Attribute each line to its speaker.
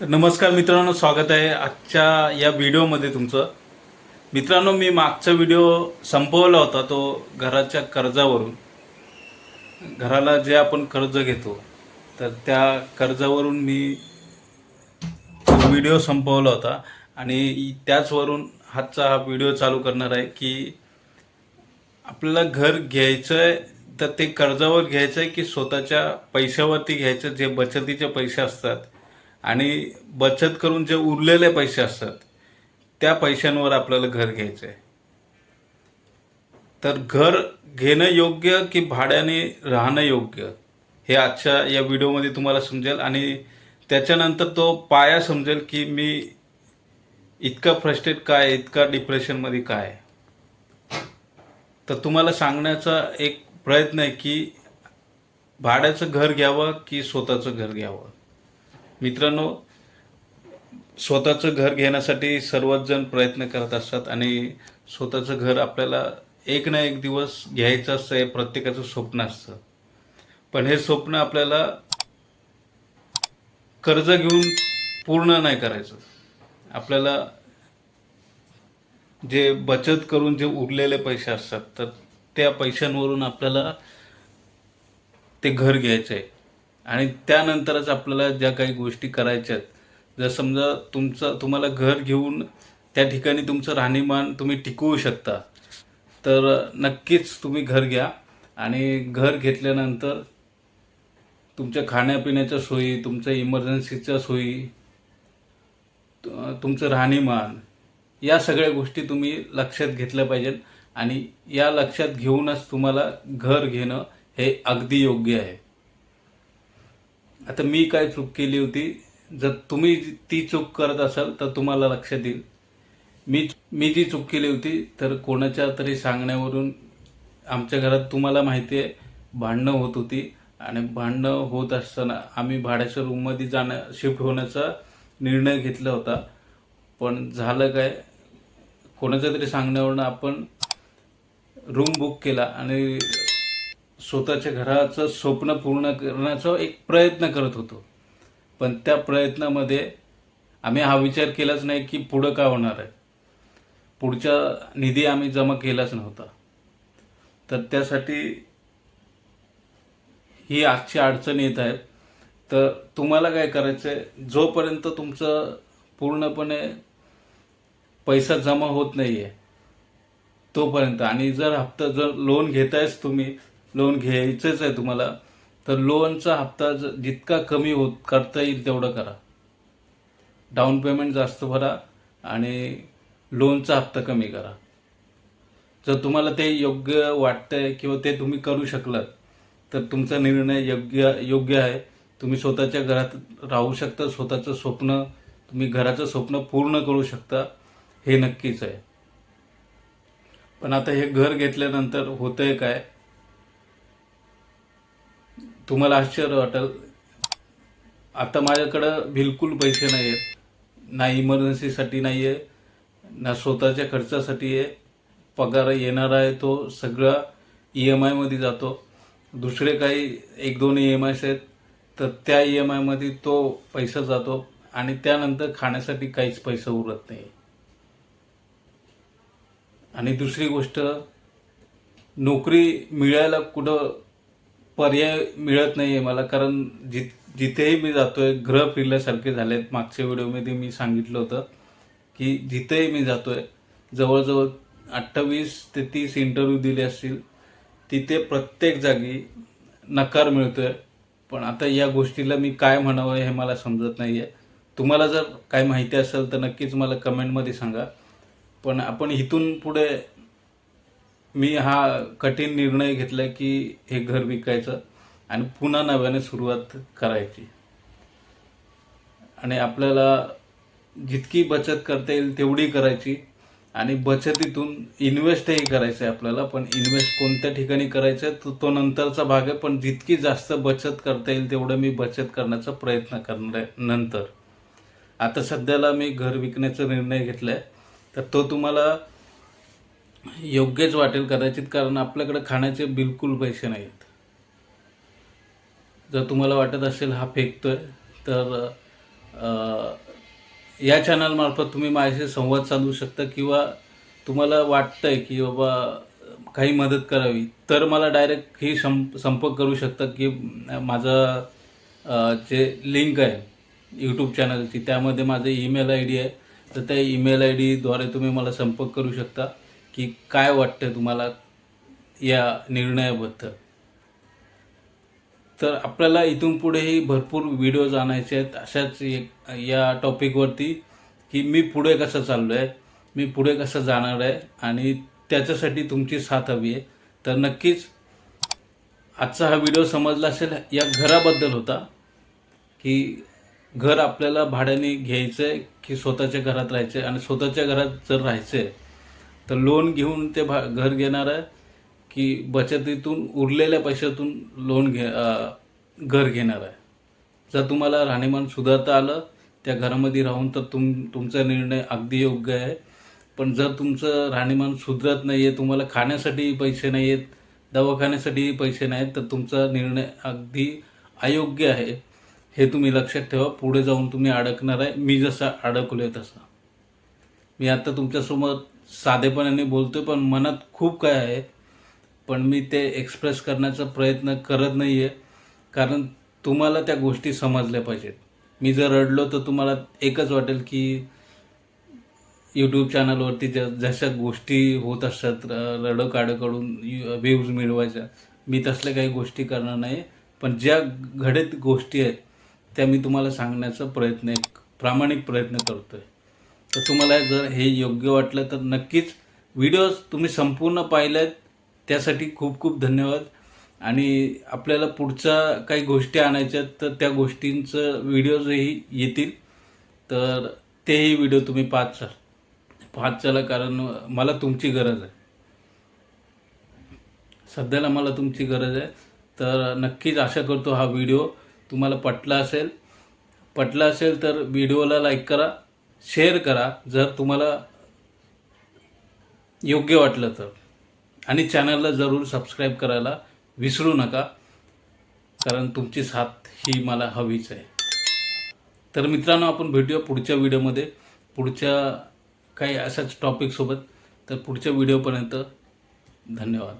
Speaker 1: तर नमस्कार मित्रांनो स्वागत आहे आजच्या या व्हिडिओमध्ये तुमचं. मित्रांनो मी मागचा व्हिडिओ संपवला होता तो घराच्या कर्जावरून. घराला जे आपण कर्ज घेतो तर त्या कर्जावरून मी व्हिडिओ संपवला होता. आणि त्याचवरून आजचा हा व्हिडिओ चालू करणार आहे की आपल्याला घर घ्यायचं आहे तर ते कर्जावर घ्यायचं आहे की स्वतःच्या पैशावरती घ्यायचं जे बचतीचे पैसे असतात. आणि बचत करून जे उरलेले पैसे असतात त्या पैशांवर आपल्याला घर घ्यायचं आहे तर घर घेणं योग्य की भाड्याने राहणं योग्य हे आजच्या या व्हिडिओमध्ये तुम्हाला समजेल. आणि त्याच्यानंतर तो पाया समजेल की मी इतका फ्रस्ट्रेट काय इतका डिप्रेशनमध्ये काय आहे. तर तुम्हाला सांगण्याचा एक प्रयत्न आहे की भाड्याचं घर घ्यावं की स्वतःचं घर घ्यावं? मित्रांनो स्वतःचं घर घेण्यासाठी सर्वच जण प्रयत्न करत असतात आणि स्वतःचं घर आपल्याला एक ना एक दिवस घ्यायचं असतं हे प्रत्येकाचं स्वप्न असतं. पण हे स्वप्न आपल्याला कर्ज घेऊन पूर्ण नाही करायचं. आपल्याला जे बचत करून जे उरलेले पैसे असतात तर त्या पैशांवरून आपल्याला ते घर घ्यायचं आहे आणि त्यानंतरच आपल्याला ज्या काही गोष्टी करायच्या आहेत जर समजा तुमचं तुम्हाला घर घेऊन त्या ठिकाणी तुमचं राहणीमान तुम्ही टिकवू शकता तर नक्कीच तुम्ही घर घ्या आणि घर घेतल्यानंतर तुमच्या खाण्यापिण्याच्या सोयी तुमच्या इमर्जन्सीच्या सोयी तुमचं राहणीमान या सगळ्या गोष्टी तुम्ही लक्षात घेतल्या पाहिजेत आणि या लक्षात घेऊनच तुम्हाला घर घेणं हे अगदी योग्य आहे. आता मी काय चूक केली होती? जर तुम्ही ती चूक करत असाल तर तुम्हाला लक्षात येईल. मी मी जी चूक केली होती तर कोणाच्या तरी सांगण्यावरून आमच्या घरात तुम्हाला माहिती आहे भांडणं होत होती. आणि भांडणं होत असताना आम्ही भाड्याच्या रूममध्ये जाणं शिफ्ट होण्याचा निर्णय घेतला होता. पण झालं काय? कोणाच्या तरी सांगण्यावरून आपण रूम बुक केला आणि स्वतःच्या घराचं स्वप्न पूर्ण करण्याचा एक प्रयत्न करत होतो. पण त्या प्रयत्नामध्ये आम्ही हा विचार केलाच नाही की पुढं काय होणार आहे. पुढचा निधी आम्ही जमा केलाच नव्हता. तर त्यासाठी ही आजची अडचण येत आहे. तर तुम्हाला काय करायचं आहे जोपर्यंत तुमचं पूर्णपणे पैसा जमा होत नाही आहे तोपर्यंत. आणि जर हप्ता जर लोन घेतायच तुम्ही लोन घ्यायचंच आहे तुम्हाला तर लोनचा हप्ता जितका कमी होत करता येईल तेवढं करा. डाऊन पेमेंट जास्त भरा आणि लोनचा हप्ता कमी करा. जर तुम्हाला ते योग्य वाटतंय किंवा ते तुम्ही करू शकलात तर तुमचा निर्णय योग्य योग्य आहे. तुम्ही स्वतःच्या घरात राहू शकता स्वतःचं स्वप्न तुम्ही घराचं स्वप्न पूर्ण करू शकता हे नक्कीच आहे. पण आता हे घर घेतल्यानंतर होतंय काय? तुम्हाला आश्चर्य वाटेल. आता माझ्याकडं बिलकुल पैसे नाही आहेत ना इमर्जन्सीसाठी नाही आहे ना स्वतःच्या खर्चासाठी आहे. पगार येणार आहे तो सगळा ई एम आयमध्ये जातो. दुसरे काही एक दोन ई एम आयस आहेत तर त्या ई एम आयमध्ये तो पैसा जातो आणि त्यानंतर खाण्यासाठी काहीच पैसा उरत नाही. आणि दुसरी गोष्ट नोकरी मिळायला कुठं पर्याय मिळत नाही आहे मला कारण जि जिथेही मी जातोय ग्रह फिरल्यासारखे झालेत. मागच्या व्हिडिओमध्ये मी सांगितलं होतं की जिथेही मी जातोय जवळजवळ अठ्ठावीस ते तीस इंटरव्ह्यू दिले असतील तिथे प्रत्येक जागी नकार मिळतोय. पण आता या गोष्टीला मी काय म्हणावं हे मला समजत नाही आहे तुम्हाला जर काय माहिती असेल तर नक्कीच मला कमेंटमध्ये सांगा. पण आपण इथून पुढे मी हा कठीण निर्णय घेतला की हे घर विकायचं आणि पुन्हा नव्याने सुरुवात करायची. आणि आपल्याला जितकी बचत करता येईल तेवढी करायची आणि बचतीतून इन्व्हेस्टही करायचं आहे आपल्याला पण इन्व्हेस्ट कोणत्या ठिकाणी करायचं आहे तो तो नंतरचा भाग आहे. पण जितकी जास्त बचत करता येईल तेवढं मी बचत करण्याचा प्रयत्न करणार आहे नंतर. आता सध्याला मी घर विकण्याचा निर्णय घेतला आहे तर तो तुम्हाला योग्यच वाटेल कदाचित कारण आपल्याकडे खाण्याचे बिलकुल पैसे नाहीत. जर तुम्हाला वाटत असेल हा फेकतोय तर या चॅनलमार्फत तुम्ही माझ्याशी संवाद साधू शकता किंवा तुम्हाला वाटतं आहे की बाबा काही मदत करावी तर मला डायरेक्ट ही सं संपर्क करू शकता की माझं जे लिंक आहे यूट्यूब चॅनलची त्यामध्ये माझं ईमेल आय डी आहे. तर त्या ईमेल आय डीद्वारे तुम्ही मला संपर्क करू शकता. की काय वाटतं तुम्हाला या निर्णयाबद्दल? तर आपल्याला इथून पुढेही भरपूर व्हिडिओज आणायचे आहेत. अशाच एक या टॉपिकवरती की मी पुढे कसं चाललो आहे मी पुढे कसं जाणार आहे आणि त्याच्यासाठी तुमची साथ हवी आहे. तर नक्कीच आजचा हा व्हिडिओ समजला असेल या घराबद्दल होता की घर आपल्याला भाड्याने घ्यायचं आहे की स्वतःच्या घरात राहायचं आहे आणि स्वतःच्या घरात जर राहायचं आहे तर लोन घेऊन ते भा घर घेणार आहे की बचतीतून उरलेल्या पैशातून लोन घे घर घेणार. आहे जर तुम्हाला राहणीमान सुधारता आलं त्या घरामध्ये राहून तर तुम तुमचा निर्णय अगदी योग्य आहे. पण जर तुमचं राहणीमान सुधरत नाही आहे तुम्हाला खाण्यासाठी पैसे नाही आहेत दवाखान्यासाठी पैसे नाहीत तर तुमचा निर्णय अगदी अयोग्य आहे. हे तुम्ही लक्षात ठेवा. पुढे जाऊन तुम्ही अडकणार आहे. मी जसा अडकलो आहे तसा. मी आता तुमच्यासमोर साधेपणाने बोलतोय पण मनात खूप काय आहे. पण मी ते एक्सप्रेस करण्याचा प्रयत्न करत नाही आहे कारण तुम्हाला त्या गोष्टी समजल्या पाहिजेत. मी जर रडलो तर तुम्हाला एकच वाटेल की यूट्यूब चॅनलवरती ज जशा गोष्टी होत असतात रडं काढून व्ह्यूज मिळवायच्या मी तसल्या काही गोष्टी करणार नाही पण ज्या घडत गोष्टी आहेत त्या मी तुम्हाला सांगण्याचा प्रयत्न एक प्रामाणिक प्रयत्न करतोय. तर तुम्हाला जर हे योग्य वाटलं तर नक्कीच व्हिडिओज तुम्ही संपूर्ण पाहिलेत. त्यासाठी खूप खूप धन्यवाद. आणि आपल्याला पुढच्या काही गोष्टी आणायच्या आहेत, तर त्या गोष्टींचं व्हिडिओजही येतील. तर तेही व्हिडिओ तुम्ही पाहत चाल. पाहत चला कारण मला तुमची गरज आहे. सध्याला मला तुमची गरज आहे. तर नक्कीच आशा करतो हा व्हिडिओ तुम्हाला पटला असेल. पटला असेल तर व्हिडिओला लाईक करा. शेअर करा जर तुम्हाला योग्य वाटलं तर. आणि चॅनलला जरूर सबस्क्राईब करायला विसरू नका कारण तुमची साथ ही मला हवीच आहे. तर मित्रांनो आपण भेटूया पुढच्या व्हिडिओमध्ये. पुढच्या काही अशाच टॉपिकसोबत तर पुढच्या व्हिडिओपर्यंत धन्यवाद.